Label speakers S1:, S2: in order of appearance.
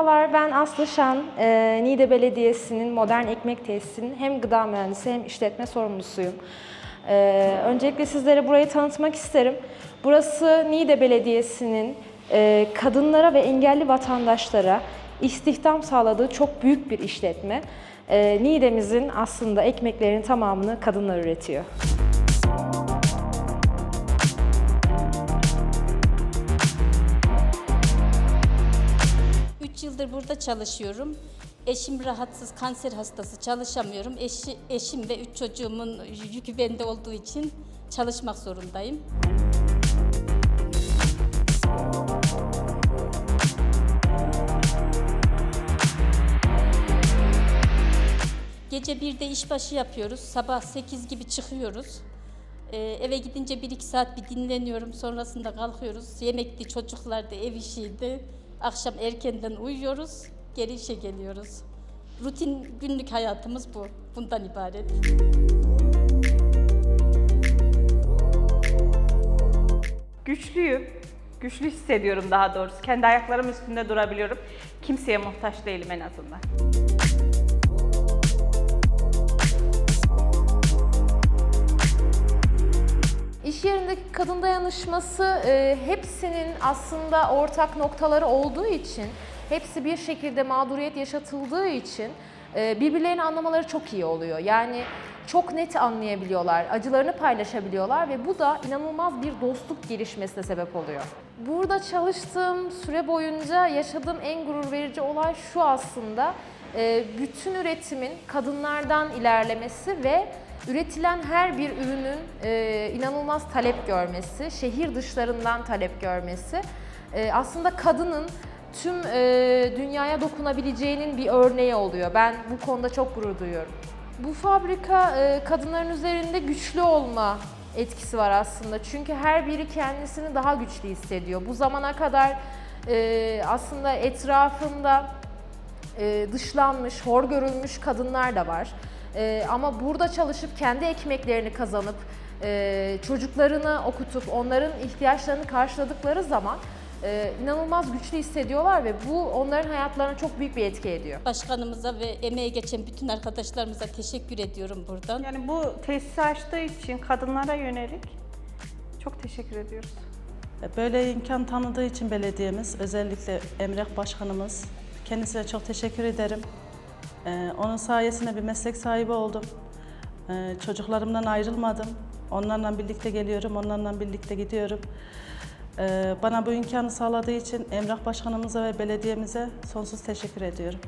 S1: Aslı Şan, e, Niğde Belediyesi'nin modern ekmek tesisinin hem gıda mühendisi hem işletme sorumlusuyum. E, öncelikle sizlere burayı tanıtmak isterim. Burası Niğde Belediyesi'nin e, kadınlara ve engelli vatandaşlara istihdam sağladığı çok büyük bir işletme. E, Niğde'mizin aslında ekmeklerin tamamını kadınlar üretiyor.
S2: Yıldır burada çalışıyorum. Eşim rahatsız, kanser hastası, çalışamıyorum. Eşi, eşim ve üç çocuğumun yükü bende olduğu için çalışmak zorundayım. Gece 1'de işbaşı yapıyoruz. Sabah 8 gibi çıkıyoruz. Ee, eve gidince 1-2 saat bir dinleniyorum. Sonrasında kalkıyoruz. Yemekli, çocuklardı, ev işiydi. Akşam erkenden uyuyoruz. Geri işe geliyoruz. Rutin günlük hayatımız bu. Bundan ibaret.
S3: Güçlüyüm. Güçlü hissediyorum daha doğrusu. Kendi ayaklarım üstünde durabiliyorum. Kimseye muhtaç değilim en azından.
S1: Kadın dayanışması e, hepsinin aslında ortak noktaları olduğu için, hepsi bir şekilde mağduriyet yaşatıldığı için e, birbirlerini anlamaları çok iyi oluyor. Yani çok net anlayabiliyorlar, acılarını paylaşabiliyorlar ve bu da inanılmaz bir dostluk gelişmesine sebep oluyor. Burada çalıştığım süre boyunca yaşadığım en gurur verici olay şu aslında, e, bütün üretimin kadınlardan ilerlemesi ve Üretilen her bir ürünün e, inanılmaz talep görmesi, şehir dışlarından talep görmesi e, aslında kadının tüm e, dünyaya dokunabileceğinin bir örneği oluyor. Ben bu konuda çok gurur duyuyorum. Bu fabrika e, kadınların üzerinde güçlü olma etkisi var aslında. Çünkü her biri kendisini daha güçlü hissediyor. Bu zamana kadar e, aslında etrafında e, dışlanmış, hor görülmüş kadınlar da var. Ama burada çalışıp kendi ekmeklerini kazanıp çocuklarını okutup onların ihtiyaçlarını karşıladıkları zaman e, inanılmaz güçlü hissediyorlar ve bu onların hayatlarına çok büyük bir etki ediyor.
S2: Başkanımıza ve emeğe geçen bütün arkadaşlarımıza teşekkür ediyorum buradan.
S3: Yani bu tesisi açtığı için kadınlara yönelik çok teşekkür ediyoruz.
S4: Böyle imkan tanıdığı için belediyemiz, özellikle Emrah Başkanımız, kendisine çok teşekkür ederim. Ee, onun sayesinde bir meslek sahibi oldum. Ee, çocuklarımdan ayrılmadım. Onlarla birlikte geliyorum, onlarla birlikte gidiyorum. Ee, bana bu imkanı sağladığı için Emrah Başkanımıza ve belediyemize sonsuz teşekkür ediyorum.